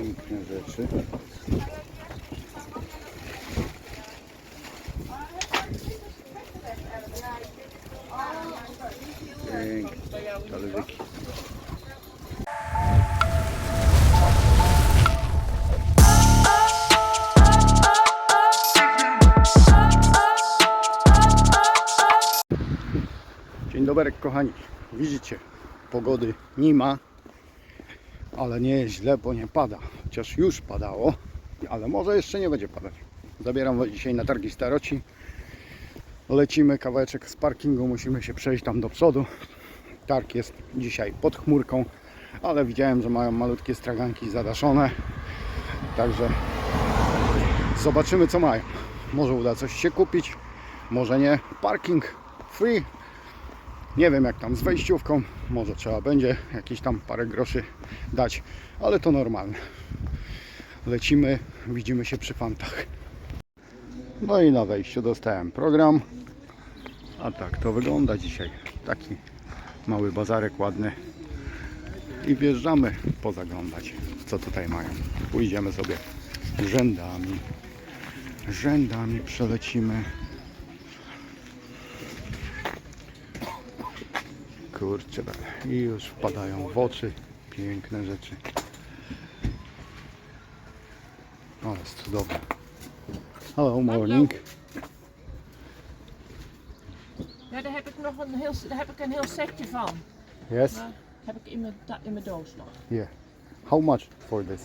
Piękne rzeczy. Dzień dobry kochani. Widzicie, pogody nie ma, ale nie jest źle, bo nie pada. Chociaż już padało, ale może jeszcze nie będzie padać. Zabieram was dzisiaj na targi staroci. Lecimy kawałeczek z parkingu, musimy się przejść tam do przodu. Targ jest dzisiaj pod chmurką, ale widziałem, że mają malutkie straganki zadaszone. Także zobaczymy co mają. Może uda coś się kupić, może nie. Parking free, nie wiem jak tam z wejściówką, może trzeba będzie jakieś tam parę groszy dać, ale to normalne. Lecimy, widzimy się przy fantach. No i na wejściu dostałem program. A tak to wygląda dzisiaj. Taki mały bazarek ładny. I wjeżdżamy pozaglądać, co tutaj mają. Pójdziemy sobie rzędami. Rzędami przelecimy. Kurczę, i już wpadają w oczy piękne rzeczy. O, jest cudowne. Hello, morning. Ja, daar heb ik nog een heel, daar heb ik een heel setje van. Yes? Maar heb ik in mijn, in mijn doos nog. Yeah. How much for this?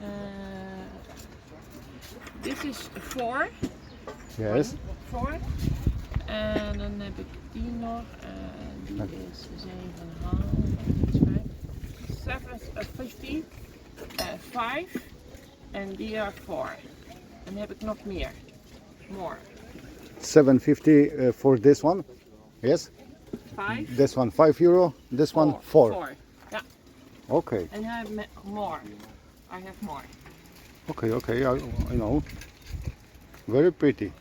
Eh, dit is voor. Yes. Voor. En dan heb ik die nog. En die is 7,5. 750. eh 5. En die are 4. En heb ik nog meer. More. 750 uh, for this one. Yes. 5. This one 5 euro. This one 4. 4. Ja. Okay. En I have more. I have more. Okay, okay. I, I know. Very pretty.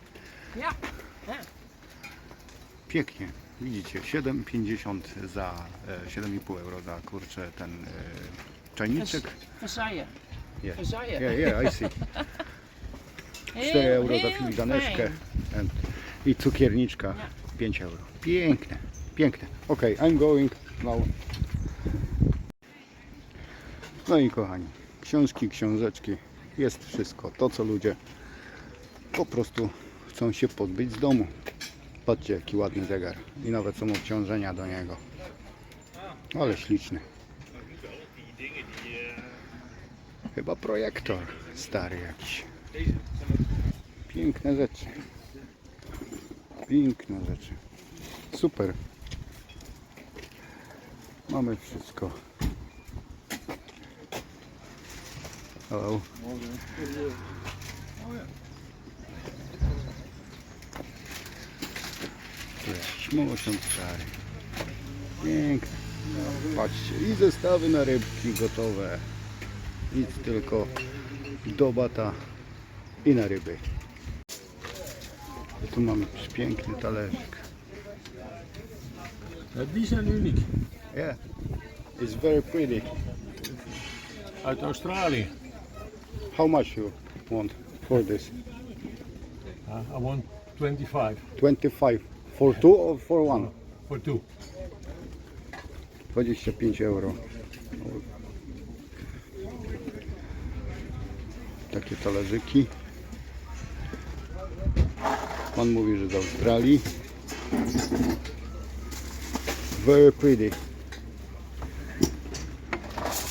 Ja. ja. Pięknie. Widzicie, 7,50 za e, 7,5 euro za kurczę ten e, czajniczek. Versailles. Yeah. Yeah, yeah, I see. 4 euro za filiżaneczkę i cukierniczka 5 euro. Piękne, piękne. Ok, I'm going now. No i kochani, książki, książeczki, jest wszystko. To co ludzie po prostu chcą się pozbyć z domu. Patrzcie jaki ładny zegar i nawet są obciążenia do niego. Ale śliczny. Chyba projektor stary jakiś. Piękne rzeczy. Piękne rzeczy. Super. Mamy wszystko. Hello. Tu jakiś mosiąc stary. Piękne. Patrzcie, i zestawy na rybki gotowe. Nic tylko do bata i na ryby. Tu mamy piękny talerzyk. Die zijn uniek. Yeah, it's very pretty. Uit Australië. How much you want for this? Uh, I want 25 25 for two or for one? for two. 25 euro. Takie talerzyki. Pan mówi, że z Australii. Very pretty.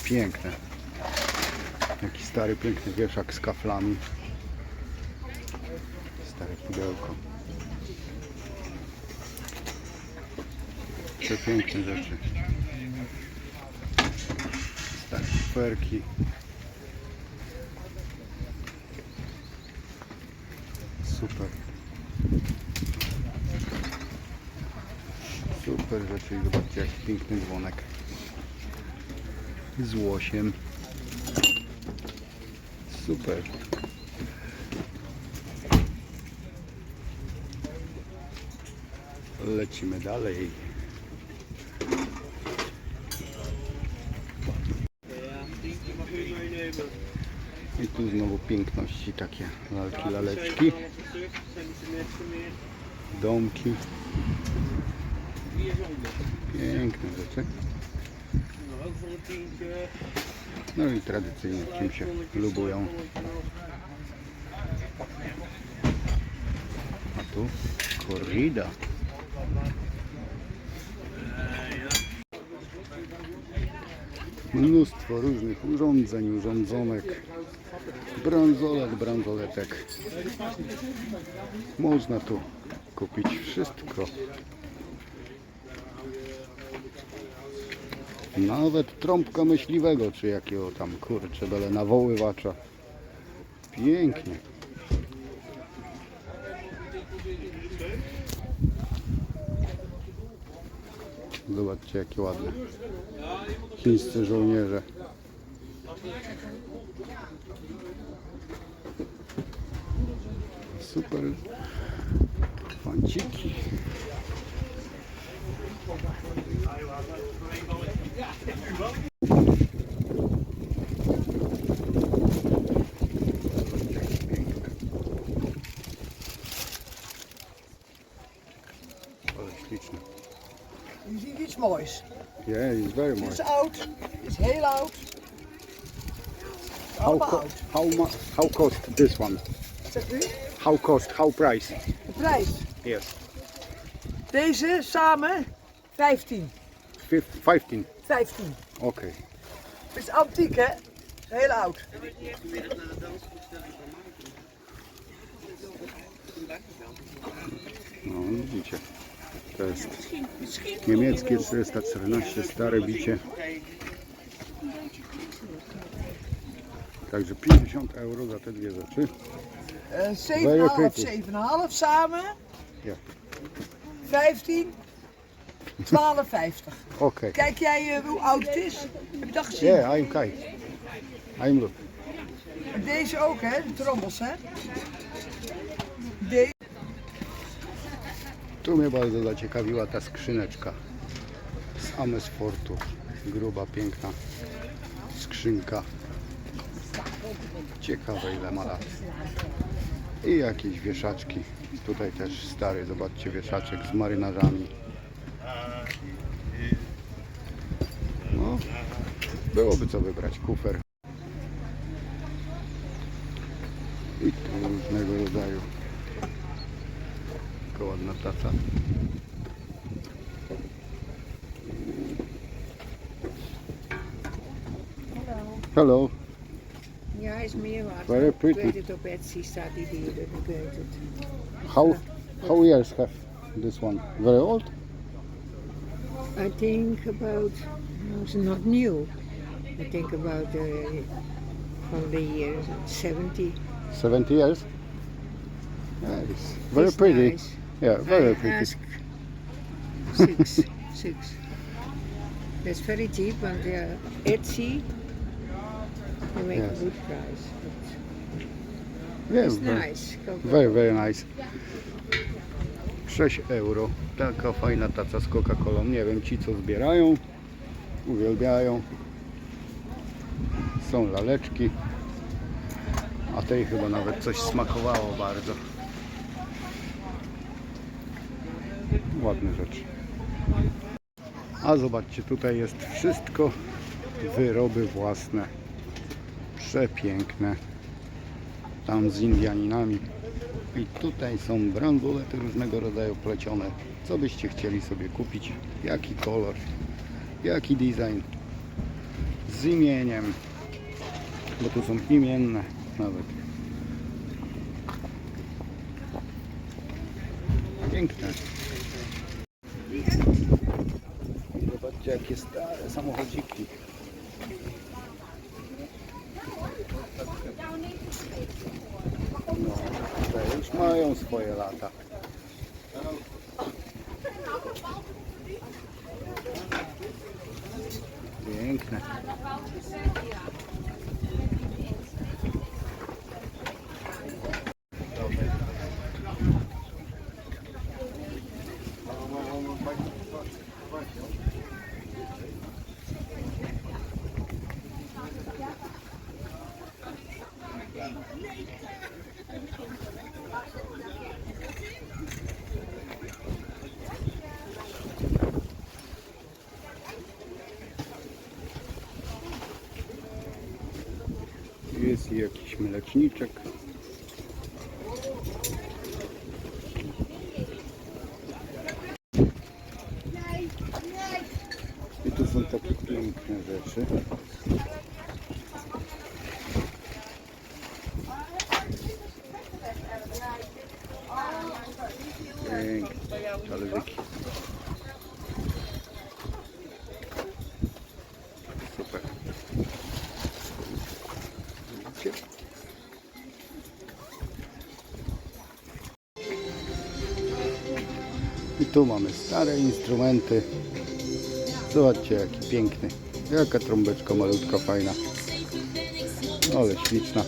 Piękne. Jaki stary, piękny wieszak z kaflami. Stare pudełko. Przepiękne rzeczy. Stare kuferki. Super. Super rzeczy zobaczcie jaki piękny dzwonek. Z łosiem. Super. Lecimy dalej. Tu znowu piękności takie lalki, laleczki. Domki. Piękne rzeczy. No i tradycyjnie czym się lubują. A tu korrida. Mnóstwo różnych urządzeń, urządzonek, bransolet, bransoletek. Można tu kupić wszystko. Nawet trąbka myśliwego, czy jakiego tam kurczę, byle nawoływacza. Pięknie. Zobaczcie jakie ładne. Chińscy żołnierze. Super fanciki. Je ziet iets moois. Yeah, it's very Het much. is oud, het is heel oud. How, Allemaal co oud. how, mu- how cost this one? Zegt u? How cost? How price? De prijs. Yes. Deze samen 15. Fif- 15. 15. Okay. Het is antiek hè? Heel oud. No widzicie. To jest niemieckie 414 stare bicie. Także 50 euro za te dwie rzeczy. Eh, Very 7,5, pretty. 7,5 samen. Ja. 15. 12,50. Oké. Kijk jij eh, hoe oud het is? Heb je dat gezien? Yeah, I'm kite. I'm look. Deze ook hè, de trommels hè? Tu mnie bardzo zaciekawiła ta skrzyneczka z Amesfortu. Gruba, piękna skrzynka. Ciekawe ile ma lat. I jakieś wieszaczki. Tutaj też stary, zobaczcie, wieszaczek z marynarzami. No, byłoby co wybrać. Kufer. I tu różnego rodzaju Taka ładna taca. Hello. Ja, is meer waard. Very Ik pretty. weet het op Etsy staat die duurder, ik weet het. How how years have this one? Very old? I think about, no, it's not new. I think about uh, from the year 70. 70 years? Nice. Very It's pretty. Nice. Yeah, very pretty. six, six. That's very cheap, and uh, Etsy, they make Yes. a good price. But Yeah, it's very, nice. Go for very, very nice. 6 euro. Taka fajna taca z Coca-Colą. Nie wiem, ci co zbierają, uwielbiają. Są laleczki. A tej chyba nawet coś smakowało bardzo. Ładne rzeczy. A zobaczcie, tutaj jest wszystko wyroby własne. Przepiękne. Tam z Indianinami. I tutaj są bransolety różnego rodzaju plecione. Co byście chcieli sobie kupić? Jaki kolor? Jaki design? Z imieniem. Bo tu są imienne nawet. Piękne. Jakie stare samochodziki. No, już mają swoje lata. Piękne. Jest i jakiś mleczniczek. I tu są takie piękne rzeczy. Piękne talerzyki. Tu mamy stare instrumenty. Zobaczcie jaki piękny. Jaka trąbeczka malutka, fajna. Ale śliczna.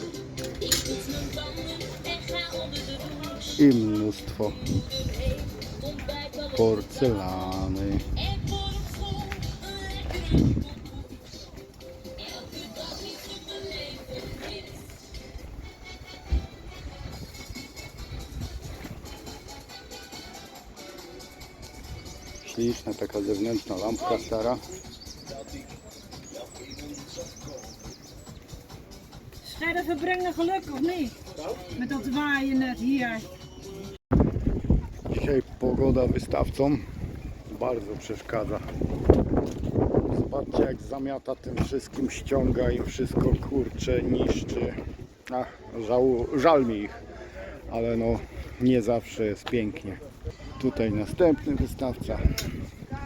I mnóstwo porcelany. Taka zewnętrzna lampka stara. Je brengen geluk of niet? Met dat waaien net hier. Dzisiaj pogoda wystawcom bardzo przeszkadza. Zobaczcie jak zamiata tym wszystkim, ściąga i wszystko kurcze, niszczy. Ach, żał, żal mi ich, ale no nie zawsze jest pięknie. Tutaj następny wystawca.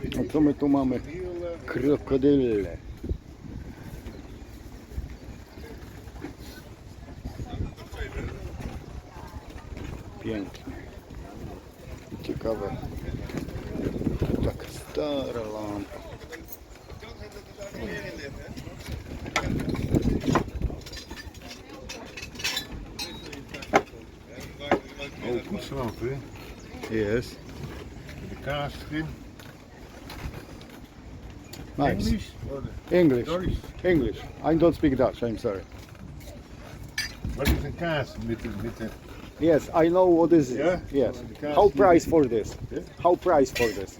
A co my tu mamy? Krokodyle. Pięknie. Ciekawe. Taka stara lampa. Oh, koetslampen. Jest. De kaas erin. Nice. English? English. Sorry. English. I don't speak Dutch, I'm sorry. Wat is een kaas met de, Yes, I know what is it. Yeah? Yes. The kaas How price for this? Yeah? How price for this?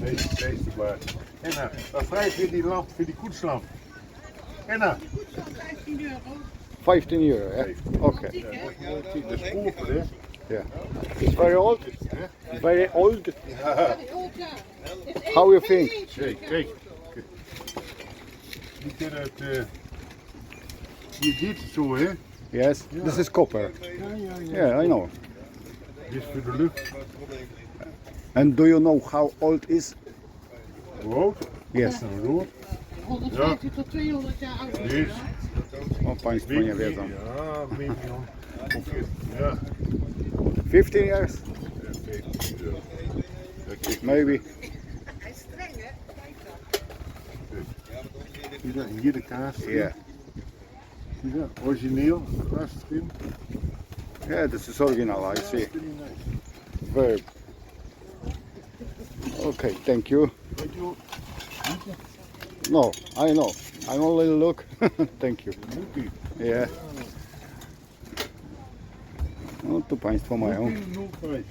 Deze, deze baar. Enna, wat vrij voor die lamp, voor die koetslamp. Enna. 15 euro, yeah? Okay. Ja, dat is mooi tien. Dat is koper, hè? Yeah. It's very old? Yeah? Very old? Ja. How you think? Kijk, kijk. Die kennen het... eh hier dit is zo, hè? Yes. This is copper. Ja, ja, ja. Yeah, I know. Dit is voor de lucht. And do you know how old is? Rood. Yes. Rood. 150 tot 200 jaar oud. Dit. O, Państwo nie wiedzą. Ja, milion. Ja. 15 years? Ja, 14 euro. Ja, kijk, Maybe. Zie je dat? Hier de kaas. erin. Yeah. Zie je dat? Origineel. Glas erin. Yeah, this is original, I see. Pretty nice. Very. Okay, thank you. Weet je wel, No, I know. I'm only look. thank you. Moekie. Yeah. No tu Państwo mają. Moekie 05.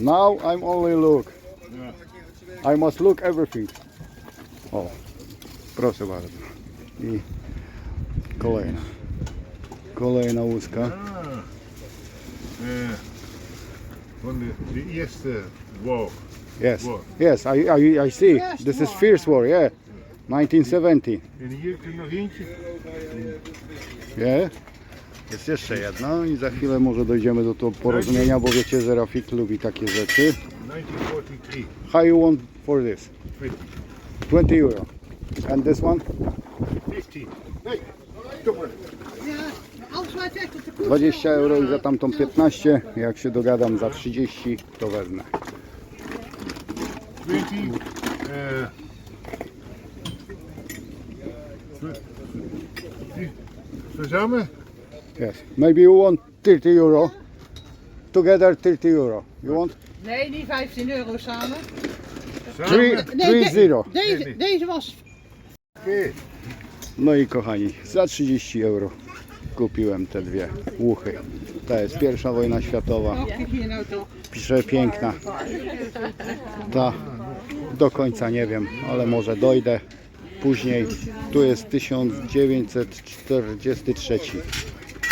Now I'm only look. I must look everything. O, proszę bardzo. I kolejna. Kolejna łuska. Van de, de eerste wow. Yes, War. yes, I, I, I see. This is Fierce War, yeah. 1970. En hier heb je nog. Yeah. Jest jeszcze jedna i za chwilę może dojdziemy do tego porozumienia, bo wiecie, że Rafik lubi takie rzeczy. 1943. How you want for this? 20. 20 euro. And this one? 15. Nee, stop maar. Alles wat echt op de 20 euro i za tamtą 15. Jak się dogadam za 30, to wezmę. 20. eh Samen? Yes. Maybe you want 30 euro. Together 30 euro. You want? Nee, die 15 euro samen. Three, Samen? three zero. Deze, deze was Oké. No i kochani, za 30 euro kupiłem te dwie łuchy. To jest pierwsza wojna światowa. kijk hier nou toch. Pisze piękna. Ta do końca nie wiem, ale może dojdę. później. Tu jest 1943.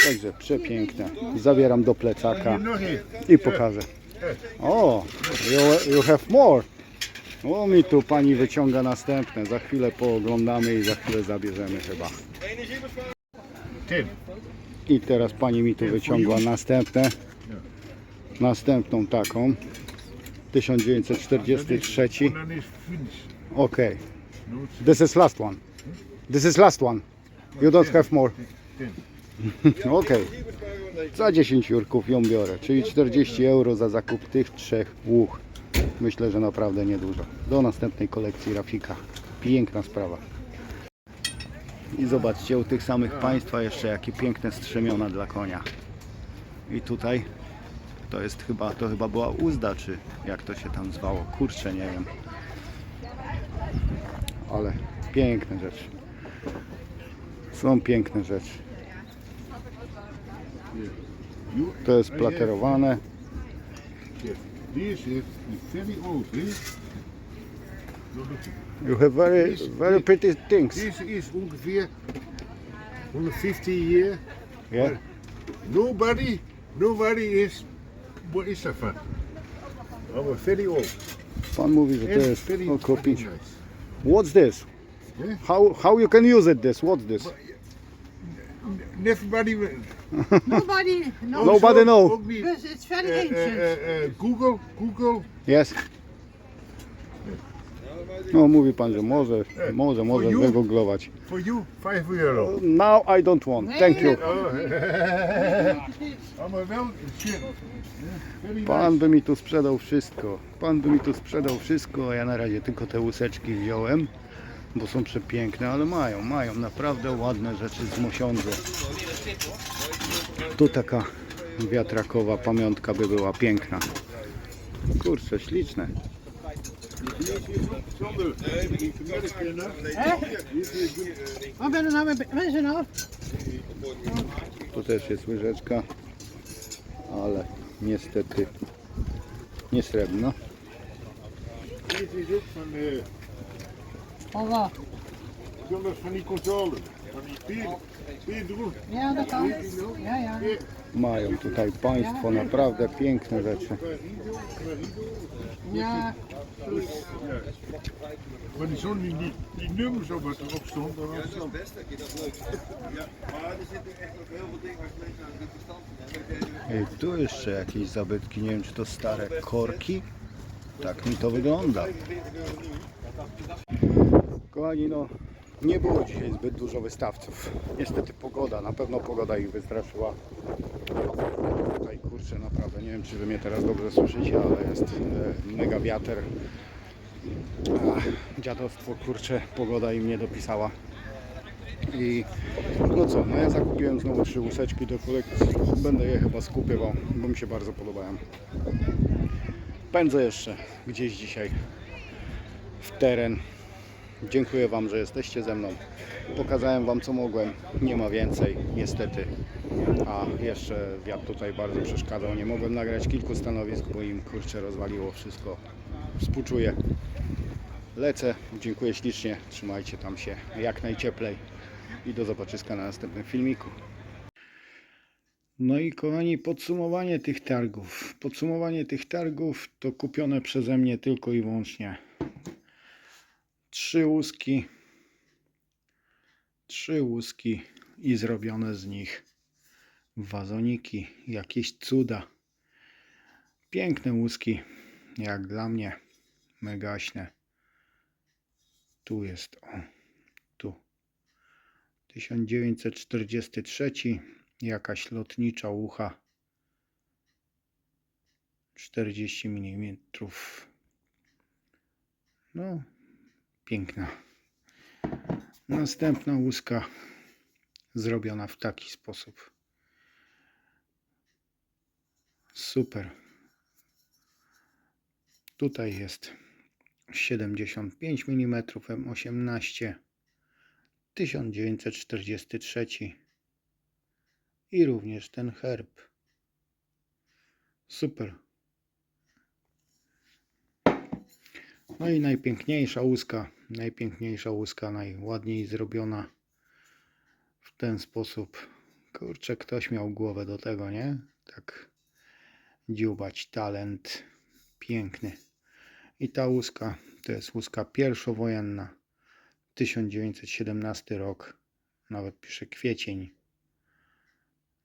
Także przepiękne. Zabieram do plecaka i pokażę. O, you, you have more. O, mi tu pani wyciąga następne. Za chwilę pooglądamy i za chwilę zabierzemy chyba. I teraz pani mi tu wyciągła następne. Następną taką. 1943. En dan is finish. Okay. No, it's This is last one. This is last one. You don't have more. Okej. Za 10 jurków ją biorę, czyli 40 euro za zakup tych trzech łuk. Myślę, że naprawdę niedużo. Do następnej kolekcji Rafika. Piękna sprawa. I zobaczcie u tych samych państwa jeszcze jakie piękne strzemiona dla konia. I tutaj to jest chyba, to chyba była uzda, czy jak to się tam zwało. Kurczę, nie wiem. Ale piękne rzeczy. Są piękne rzeczy. To jest platerowane. This is very old. This, no, look. You have very, very pretty things. This is ongeveer 150 year. Yeah. Nobody, nobody is, what is that van? Oh, very old. Pan mówi, że to jest około 5. What's this? Yeah. How, how you can use it this? What's this? Everybody, Nobody, no, Nobody know. Ook niet. because it's very Eh, ancient. eh, eh, Google, Google. Yes. No mówi pan, że może, może, może you? wygooglować. For you, 5 euro. Now I don't want. Thank you. Oh. maar wel shit. Yeah, very Pan by mi tu sprzedał wszystko. Pan by mi tu sprzedał wszystko, a ja na razie tylko te łuseczki wziąłem, bo są przepiękne, ale mają, mają naprawdę ładne rzeczy z Mosiądzu. Tu taka wiatrakowa pamiątka by była piękna. Kurczę, śliczne. Tu też jest łyżeczka, ale niestety nie srebrna. Van die vier, vier droeg. Ja, dat kan. Ja, ja. Mają tutaj Państwo naprawdę piękne rzeczy. Ja, Maar die zon die, die, die nummers op wat erop stond, dat was zo. I tu jeszcze jakieś zabytki, nie wiem czy to stare korki. Tak mi to wygląda. Kochani, no nie było dzisiaj zbyt dużo wystawców. Niestety pogoda, na pewno pogoda ich wystraszyła. Tutaj kurczę, naprawdę nie wiem czy wy mnie teraz dobrze słyszycie, ale jest e, mega wiatr. Ach, dziadostwo, kurczę, pogoda im nie dopisała. I no co, no ja zakupiłem znowu trzy łuseczki do kolekcji. Będę je chyba skupywał, bo mi się bardzo podobają. Pędzę jeszcze gdzieś dzisiaj w teren. Dziękuję Wam, że jesteście ze mną. Pokazałem Wam co mogłem. Nie ma więcej, niestety. A jeszcze wiatr tutaj bardzo przeszkadzał. Nie mogłem nagrać kilku stanowisk, bo im kurczę rozwaliło wszystko. Współczuję. Lecę. Dziękuję ślicznie. Trzymajcie tam się jak najcieplej i do zobaczyska na następnym filmiku. No i kochani, podsumowanie tych targów. Podsumowanie tych targów to kupione przeze mnie tylko i wyłącznie trzy łuski, trzy łuski i zrobione z nich wazoniki, jakieś cuda. Piękne łuski, jak dla mnie, megaśne. Tu jest, o, tu 1943, jakaś lotnicza ucha 40 mm. No, piękna. Następna łuska zrobiona w taki sposób. Super. Tutaj jest 75 mm M18 1943 i również ten herb. Super. No i najpiękniejsza łuska, najpiękniejsza łuska, najładniej zrobiona w ten sposób. Kurczę, ktoś miał głowę do tego, nie? Tak dziubać talent piękny. I ta łuska to jest łuska pierwszowojenna. 1917 rok. Nawet pisze kwiecień.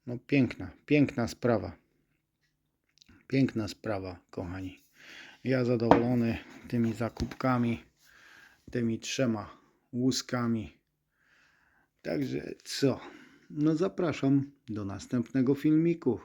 No piękna, piękna sprawa. Piękna sprawa, kochani. Ja zadowolony tymi zakupkami, tymi trzema łuskami. Także co? No zapraszam do następnego filmiku.